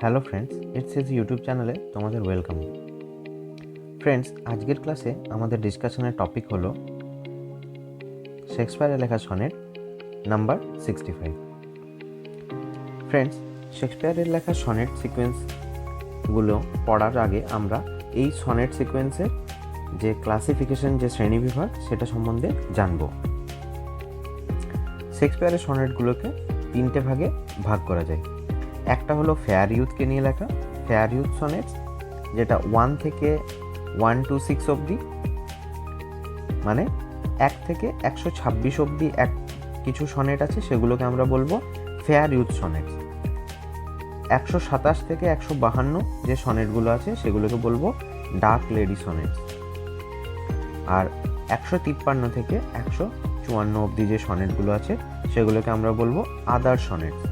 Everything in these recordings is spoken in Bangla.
Hello friends it's is YouTube চ্যানেলে তোমাদের ওয়েলকাম ফ্রেন্ডস আজকের ক্লাসে আমাদের ডিসকাশনের টপিক হলো শেক্সপিয়ারের লেখা sonnet number sixty five friends শেক্সপিয়ারের লেখা সনেট সিকোয়েন্সগুলো পড়ার আগে আমরা এই সনেট সিকোয়েন্সের যে ক্লাসিফিকেশন যে শ্রেণীবিভাগ সেটা সম্বন্ধে জানব। শেক্সপিয়ারের সনেটগুলোকে তিনটে ভাগে ভাগ করা যায়। একটা হলো ফেয়ার ইউথকে নিয়ে লেখা। ফেয়ার ইউথ সনেটস যেটা ওয়ান থেকে ওয়ান টু সিক্স অবধি মানে এক থেকে একশো ছাব্বিশ অবধি এক কিছু সনেট আছে, সেগুলোকে আমরা বলব ফেয়ার ইউথ সনেটস একশো সাতাশ থেকে একশো বাহান্ন যে সনেটগুলো আছে, সেগুলোকে বলব ডার্ক লেডি সনেটস আর একশো তিপ্পান্ন থেকে একশো চুয়ান্ন অবধি যে সনেটগুলো আছে, সেগুলোকে আমরা বলব আদার সনেটস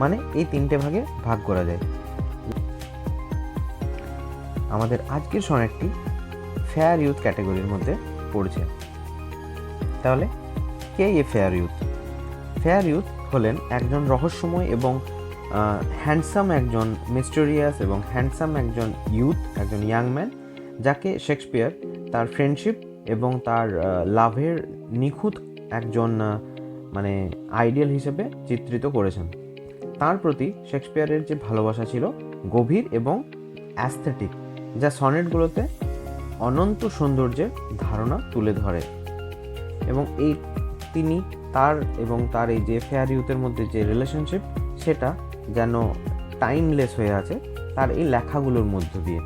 মানে এই তিনটে ভাগে ভাগ করা যায়। আমাদের আজকের সনেটটি ফেয়ার ইউথ ক্যাটাগরির মধ্যে পড়ছে। তাহলে, কে এ ফেয়ার ইউথ ফেয়ার ইউথ হলেন একজন রহস্যময় এবং হ্যান্ডসাম একজন মিস্টেরিয়াস এবং হ্যান্ডসাম একজন ইউথ একজন ইয়াং ম্যান যাকে শেক্সপিয়ার তার ফ্রেন্ডশিপ এবং তার লাভের নিখুঁত একজন মানে আইডিয়াল হিসেবে চিত্রিত করেছেন। তার প্রতি শেক্সপিয়ারের যে ভালোবাসা ছিল গভীর এবং অ্যাস্থেটিক, যা সনেটগুলোতে অনন্ত সৌন্দর্যের ধারণা তুলে ধরে। এবং এই তিনি তার এবং তার এই যে ফেয়ার ইউথের মধ্যে যে রিলেশনশিপ সেটা যেন টাইমলেস হয়ে আছে তার এই লেখাগুলোর মধ্য দিয়ে।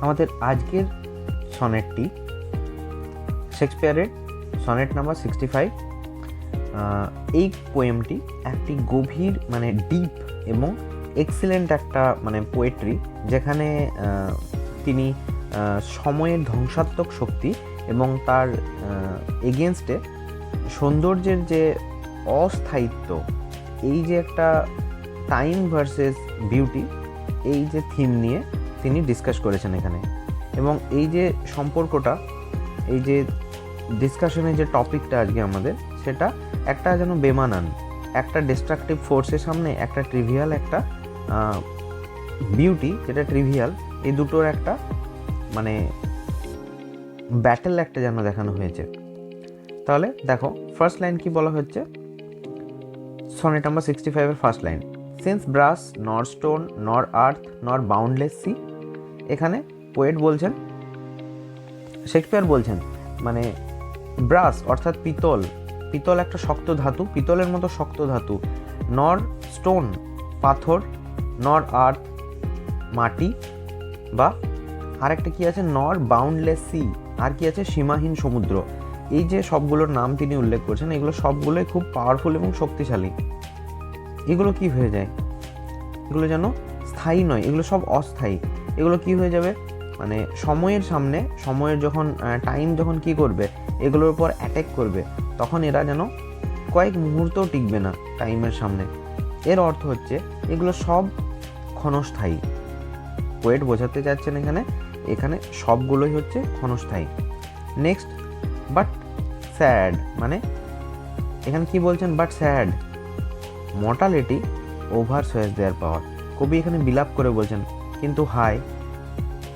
আমাদের আজকের সনেটটি শেক্সপিয়ারের সনেট নাম্বার সিক্সটি ফাইভ এই পোয়েমটি একটি গভীর মানে ডিপ এবং এক্সিলেন্ট একটা মানে পোয়েট্রি যেখানে তিনি সময়ের ধ্বংসাত্মক শক্তি এবং তার এগেনস্টে সৌন্দর্যের যে অস্থায়িত্ব, এই যে একটা টাইম ভার্সেস বিউটি এই যে থিম নিয়ে তিনি ডিসকাস করেছেন এখানে। এবং এই যে সম্পর্কটা, এই যে ডিসকাশনের যে টপিকটা আজকে আমাদের, সেটা একটা যেন বেমানান, একটা ডিস্ট্রাকটিভ ফোর্সের সামনে, একটা ট্রিভিয়াল একটা বিউটি যেটা ট্রিভিয়াল এই দুটোর একটা মানে ব্যাটেল একটা যেন দেখানো হয়েছে। তাহলে দেখো ফার্স্ট লাইন কি বলা হচ্ছে? সনেট নাম্বার সিক্সটি ফাইভের first line since brass nor stone nor earth nor boundless sea এখানে পোয়েট বলছেন শেক্সপিয়ার বলছেন মানে ব্রাস অর্থাৎ পিতল পিতল একটা শক্ত ধাতু, পিতলের মতো শক্ত ধাতু। নর স্টোন, পাথর, নর আর্থ মাটি, বা আরেকটা কি আছে? নর বাউন্ডলেস সি আর কি আছে? সীমাহীন সমুদ্র। এই যে সবগুলোর নাম তিনি উল্লেখ করছেন, এগুলো সবগুলোই খুব পাওয়ারফুল এবং শক্তিশালী। এগুলো কি হয়ে যায়? এগুলো যেন স্থায়ী নয়, এগুলো সব অস্থায়ী। এগুলো কি হয়ে যাবে? মানে সময়ের সামনে, সময়ের যখন টাইম যখন কি করবে, এগুলোর উপর অ্যাটাক করবে। তখন এরা যেন কয়েক মুহূর্তও টিকবে না টাইমের সামনে। এর অর্থ হচ্ছে এগুলো সব ক্ষণস্থায়ী। ওয়েট বোঝাতে যাচ্ছেন এখানে এখানে সবগুলোই হচ্ছে ক্ষণস্থায়ী। নেক্সট বাট স্যাড মানে এখানে কি বলছেন but sad mortality over sways their power কবি এখানে বিলাপ করে বলছেন, কিন্তু হাই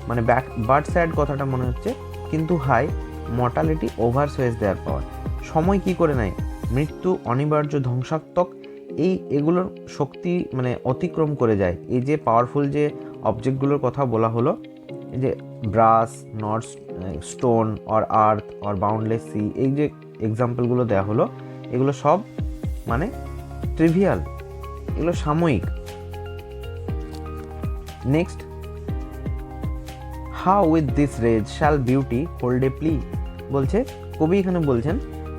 মানে ব্যাট বাট স্যাড কথাটা মনে হচ্ছে, কিন্তু high mortality over sways their power সময় কি করে নেয়? মৃত্যু অনিবার্য, ধ্বংসাত্মক, এই এগুলোর শক্তি মানে অতিক্রম করে যায়। এই যে পাওয়ারফুল যে অবজেক্টগুলোর কথা বলা হলো, এই যে brass not stone or earth or boundless sea এই যে এক্সাম্পলগুলো দেওয়া হলো, এগুলো সব মানে ট্রিভিয়াল এগুলো সাময়িক। Next how with this rage shall beauty hold a plea বলছে, কবি এখানে বলছেন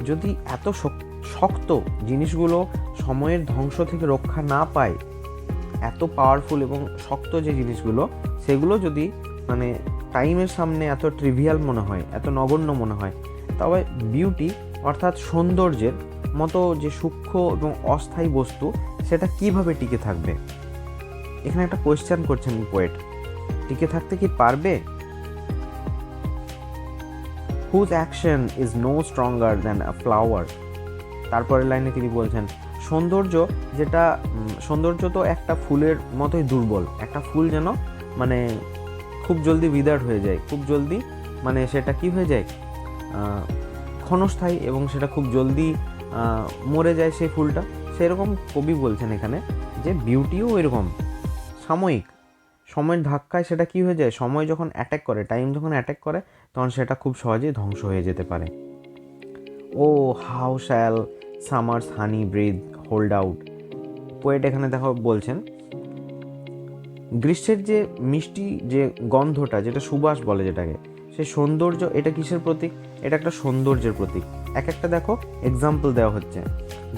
যদি এত শক্ত জিনিসগুলো সময়ের ধ্বংস থেকে রক্ষা না পায়, এত পাওয়ারফুল এবং শক্ত যে জিনিসগুলো, সেগুলো যদি মানে টাইমের সামনে এত ট্রিভিয়াল মনে হয়, এত নগণ্য মনে হয়, তবে বিউটি অর্থাৎ সৌন্দর্যের মতো যে সূক্ষ্ম এবং অস্থায়ী বস্তু, সেটা কীভাবে টিকে থাকবে? এখানে একটা কোয়েশ্চেন করছেন পোয়েট টিকে থাকতে কি পারবে? Whose action is no stronger than a flower তারপরের লাইনে তিনি বলছেন, সৌন্দর্য যেটা সৌন্দর্য তো একটা ফুলের মতোই দুর্বল। একটা ফুল যেন মানে খুব জলদি উইদার্ড হয়ে যায়, খুব জলদি মানে সেটা কি হয়ে যায়? ক্ষণস্থায়ী এবং সেটা খুব জলদি মরে যায় সেই ফুলটা। সেরকম কবি বলছেন এখানে যে বিউটিও এরকম। সাময়িক। সময়ের ধাক্কায় সেটা কি হয়ে যায়? সময় যখন অ্যাটাক করে টাইম যখন অ্যাটাক করে তখন সেটা খুব সহজেই ধ্বংস হয়ে যেতে পারে। O how shall summer's honey breath hold out. Poet এখানে দেখো বলছেন, গ্রীষ্মের যে মিষ্টি যে গন্ধটা, যেটা সুবাস বলে যেটাকে, সে সৌন্দর্য এটা কিসের প্রতীক? এটা একটা সৌন্দর্যের প্রতীক। এক একটা দেখো এক্সাম্পল দেওয়া হচ্ছে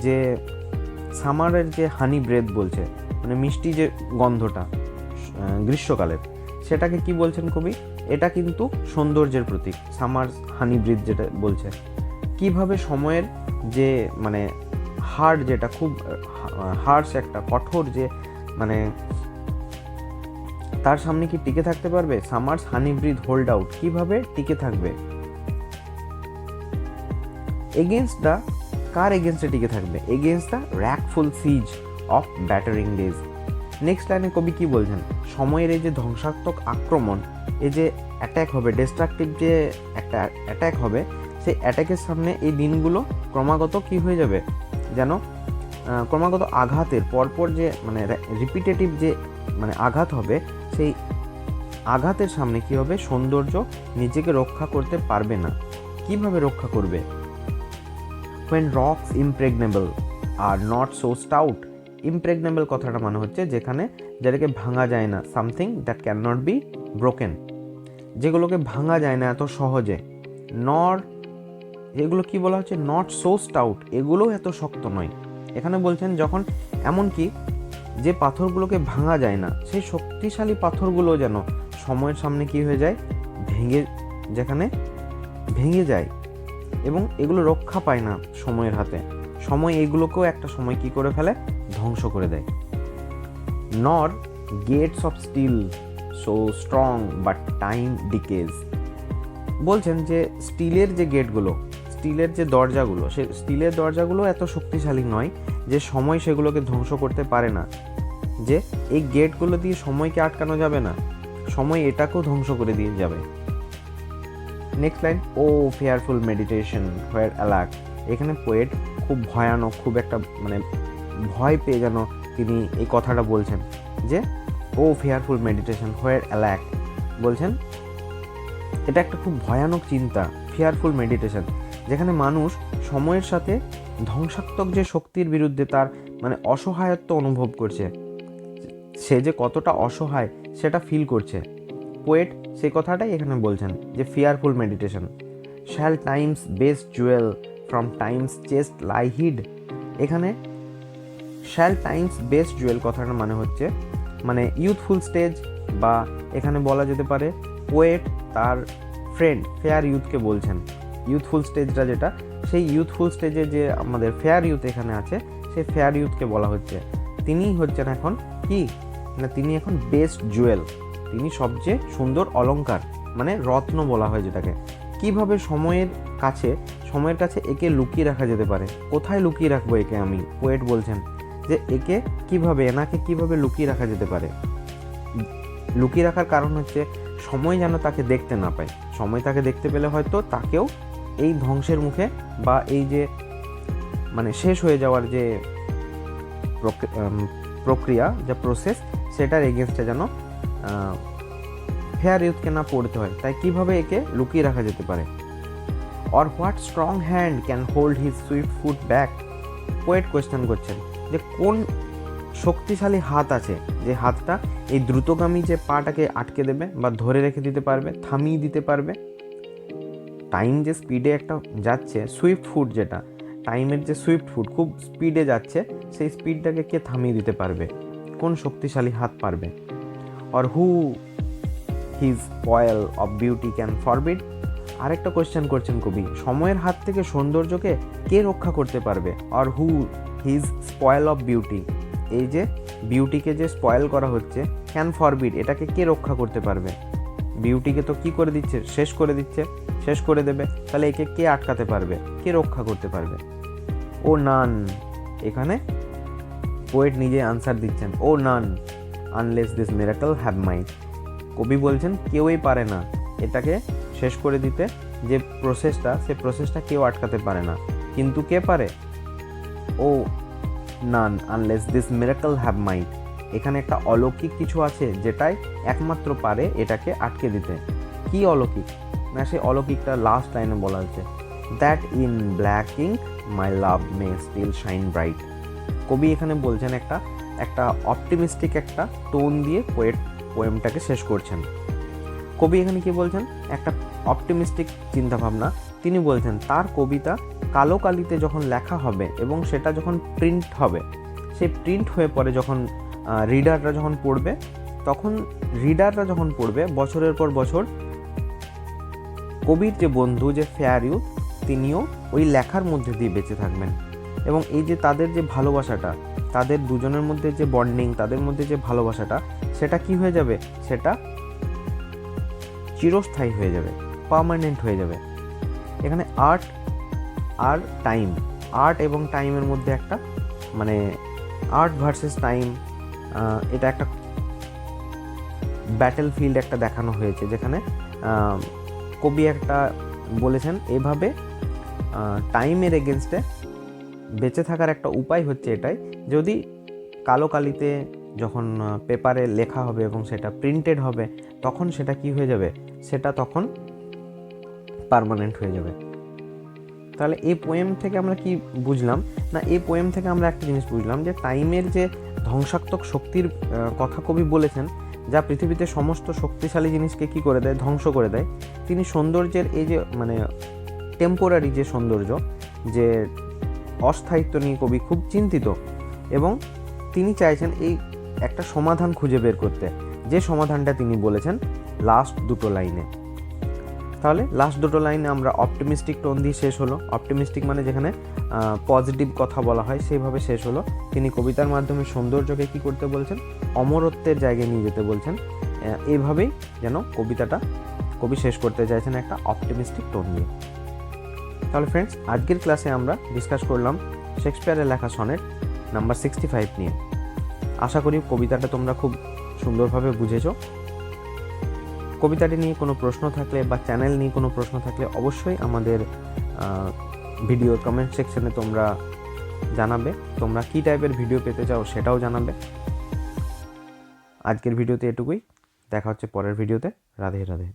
যে সামারের যে হানি ব্রেথ বলছে মানে মিষ্টি যে গন্ধটা গ্রীষ্মকালের সেটাকে কি বলছেন কবি? এটা কিন্তু সৌন্দর্যের প্রতীক, সামার হানি ব্রিথ যেটা বলছে। কীভাবে সময়ের যে মানে হার্ড যেটা খুব হার্স একটা, কঠোর যে মানে তার সামনে কি টিকে থাকতে পারবে? Summer's honey breath hold out, কীভাবে টিকে থাকবে? এগেনস্ট দ্য কার এগেনস্টে টিকে থাকবে? Against the wrackful siege of battering days. Next line কবি কি বলছেন? সময়ের এই যে ধ্বংসাত্মক আক্রমণ, এই যে অ্যাট্যাক হবে ডিস্ট্রাকটিভ যে একটা অ্যাট্যাক হবে, সেই অ্যাট্যাকের সামনে এই দিনগুলো ক্রমাগত কি হয়ে যাবে? যেন ক্রমাগত আঘাতের পরপর যে মানে রিপিটেটিভ যে মানে আঘাত হবে, সেই আঘাতের সামনে কি হবে? সৌন্দর্য নিজেকে রক্ষা করতে পারবে না। কীভাবে রক্ষা করবে? When rocks impregnable are not so stout impregnable কথাটা মানে হচ্ছে যেখানে যেটাকে ভাঙা যায় না something that can not be broken যেগুলোকে ভাঙা যায় না এত সহজে। নর এগুলো কি বলা হচ্ছে? নট সো স্টাউট এগুলোও এত শক্ত নয়। এখানে বলছেন যখন, এমনকি যে পাথরগুলোকে ভাঙা যায় না, সেই শক্তিশালী পাথরগুলো যেন সময়ের সামনে কি হয়ে যায়? ভেঙে, যেখানে ভেঙে যায়। এবং এগুলো রক্ষা পায় না সময়ের হাতে। সময় এগুলোকেও একটা সময় কি করে ফেলে? ধ্বংস করে দেয়। Nor gates of steel so strong but time decays বলছেন যে স্টিলের যে গেটগুলো, স্টিলের যে দরজাগুলো, সে স্টিলের দরজাগুলো এত শক্তিশালী নয় যে সময় সেগুলোকে ধ্বংস করতে পারে না। যে এই গেটগুলো দিয়ে সময়কে আটকানো যাবে না, সময় এটাকেও ধ্বংস করে দিয়ে যাবে। Next line O fearful meditation where alack এখানে পোয়েট খুব ভয়ানক, খুব একটা মানে ভয় পেয়ে যেন তিনি এই কথাটা বলছেন যে, O fearful meditation where alack বলছেন, এটা একটা খুব ভয়ানক চিন্তা ফেয়ারফুল মেডিটেশন যেখানে মানুষ সময়ের সাথে ধ্বংসাত্মক যে শক্তির বিরুদ্ধে তার মানে অসহায়ত্ব অনুভব করছে, সে যে কতটা অসহায় সেটা ফিল করছে। পোয়েট সেই কথাটাই এখানে বলছেন যে fearful meditation shall time's best jewel from time's chest lie hid এখানে শ্যাল টাইমস বেস্ট জুয়েল কথাটার মানে হচ্ছে মানে ইউথফুল স্টেজ বা এখানে বলা যেতে পারে পোয়েট তার ফ্রেন্ড ফেয়ার ইউথকে বলছেন। ইউথফুল স্টেজটা যেটা, সেই ইউথফুল স্টেজে যে আমাদের ফেয়ার ইউথ এখানে আছে, সেই ফেয়ার ইউথকে বলা হচ্ছে। তিনিই হচ্ছেন এখন কি? না তিনি এখন বেস্ট জুয়েল তিনি সবচেয়ে সুন্দর অলংকার মানে রত্ন বলা হয় যেটাকে। কীভাবে সময়ের কাছে সময়ের কাছে একে লুকিয়ে রাখা যেতে পারে? কোথায় লুকিয়ে রাখব একে আমি? পোয়েট বলছেন। যে একে কীভাবে, এনাকে কীভাবে লুকিয়ে রাখা যেতে পারে? লুকিয়ে রাখার কারণ হচ্ছে সময় যেন তাকে দেখতে না পায়। সময় তাকে দেখতে পেলে হয়তো তাকেও এই ধ্বংসের মুখে বা এই যে মানে শেষ হয়ে যাওয়ার যে প্রক- প্রক্রিয়া, যা প্রসেস সেটার এগেনস্টে যেন ফেয়ার ইউথকে না পড়তে হয়। তাই কীভাবে একে লুকিয়ে রাখা যেতে পারে? Or what strong hand can hold his swift foot back poet question করছেন। যে কোন শক্তিশালী হাত আছে, যে হাতটা এই দ্রুতগামী যে পাটাকে আটকে দেবে বা ধরে রেখে দিতে পারবে, থামিয়ে দিতে পারবে টাইম যে স্পিডে একটা যাচ্ছে সুইফট ফুড যেটা টাইমের যে সুইফট ফুড খুব স্পিডে যাচ্ছে, সেই স্পিডটাকে কে থামিয়ে দিতে পারবে? কোন শক্তিশালী হাত পারবে? Or who his spoil of beauty can forbid আরেকটা কোয়েশ্চেন করছেন কবি, সময়ের হাত থেকে সৌন্দর্যকে কে রক্ষা করতে পারবে? আর who his spoil of beauty এই যে বিউটিকে যে স্পয়েল করা হচ্ছে ক্যান ফরবিড এটাকে কে রক্ষা করতে পারবে? বিউটিকে তো কি করে দিচ্ছে? শেষ করে দিচ্ছে, শেষ করে দেবে। তাহলে একে কে আটকাতে পারবে? কে রক্ষা করতে পারবে? ও নান। এখানে পোয়েট নিজে আনসার দিচ্ছেন, O none unless this miracle have mind কবি বলছেন, কেউই পারে না। এটাকে শেষ করে দিতে যে প্রসেসটা সে প্রসেসটা কেউ আটকাতে পারে না। কিন্তু কে পারে? O none unless this miracle have mind এখানে একটা অলৌকিক কিছু আছে যেটাই একমাত্র পারে এটাকে আটকে দিতে। কি অলৌকিক? না সেই অলৌকিকটা লাস্ট লাইনে বলা হচ্ছে that in black ink my love may still shine bright কবি এখানে বলছেন একটা একটা অপটিমিস্টিক একটা টোন দিয়ে পোয়েট পোয়েমটাকে শেষ করছেন। কবি এখানে কি বলছেন? একটা অপটিমিস্টিক চিন্তাভাবনা। তিনি বলছেন, তার কবিতা কালো কালিতে যখন লেখা হবে এবং সেটা যখন প্রিন্ট হবে, সে প্রিন্ট হয়ে পরে যখন রিডাররা যখন পড়বে, তখন রিডাররা যখন পড়বে, বছরের পর বছর কবির যে বন্ধু, যে ফেয়ার ইউথ তিনিও ওই লেখার মধ্যে দিয়ে বেঁচে থাকবেন। এবং এই যে তাদের যে ভালোবাসাটা, তাদের দুজনের মধ্যে যে বন্ডিং তাদের মধ্যে যে ভালোবাসাটা, সেটা কি হয়ে যাবে? সেটা চিরস্থায়ী হয়ে যাবে পার্মানেন্ট হয়ে যাবে। এখানে আর্ট আর টাইম আর্ট এবং টাইমের মধ্যে একটা মানে আর্ট ভার্সেস টাইম এটা একটা ব্যাটেল ফিল্ড একটা দেখানো হয়েছে, যেখানে কবি একটা বলেছেন, এভাবে টাইমের এগেনস্টে বেঁচে থাকার একটা উপায় হচ্ছে এটাই, যদি কালো কালিতে যখন পেপারে লেখা হবে এবং সেটা প্রিন্টেড হবে, তখন সেটা কি হয়ে যাবে? সেটা তখন পার্মানেন্ট হয়ে যাবে। তাহলে এই পোয়েম থেকে আমরা কি বুঝলাম? না, এই পোয়েম থেকে আমরা একটা জিনিস বুঝলাম যে টাইমের যে ধ্বংসাত্মক শক্তির কথা কবি বলেছেন, যা পৃথিবীতে সমস্ত শক্তিশালী জিনিসকে কি করে দেয়? ধ্বংস করে দেয়। তিনি সৌন্দর্যের এই যে মানে টেম্পোরারি যে সৌন্দর্য, যে অস্থায়িত্ব নিয়ে কবি খুব চিন্তিত এবং তিনি চাইছেন এই একটা সমাধান খুঁজে বের করতে। যে সমাধানটা তিনি বলেছেন লাস্ট দুটো লাইনে তাহলে লাস্ট দুটো লাইনে আমরা অপটিমিস্টিক টোন দিয়ে শেষ হলো। অপটিমিস্টিক মানে যেখানে পজিটিভ কথা বলা হয়, সেইভাবে শেষ হলো। তিনি কবিতার মাধ্যমে সৌন্দর্যকে কি করতে বলছেন? অমরত্বের জায়গায় নিয়ে যেতে বলছেন। এইভাবেই যেন কবিতাটা, কবি শেষ করতে চাইছেন একটা অপটিমিস্টিক টোন দিয়ে। তাহলে ফ্রেন্ডস আজকের ক্লাসে আমরা ডিসকাস করলাম শেক্সপিয়ারের লেখা সনেট নাম্বার সিক্সটি ফাইভ নিয়ে। আশা করি কবিতাটা তোমরা খুব সুন্দরভাবে বুঝেছ। কবিতাটি নিয়ে কোনো প্রশ্ন থাকলে বা চ্যানেল নিয়ে কোনো প্রশ্ন থাকলে অবশ্যই আমাদের ভিডিও কমেন্ট সেকশনে তোমরা জানাবে। তোমরা কী টাইপের ভিডিও পেতে চাও সেটাও জানাবে। আজকের ভিডিওতে এটুকুই। দেখা হচ্ছে পরের ভিডিওতে রাধে রাধে।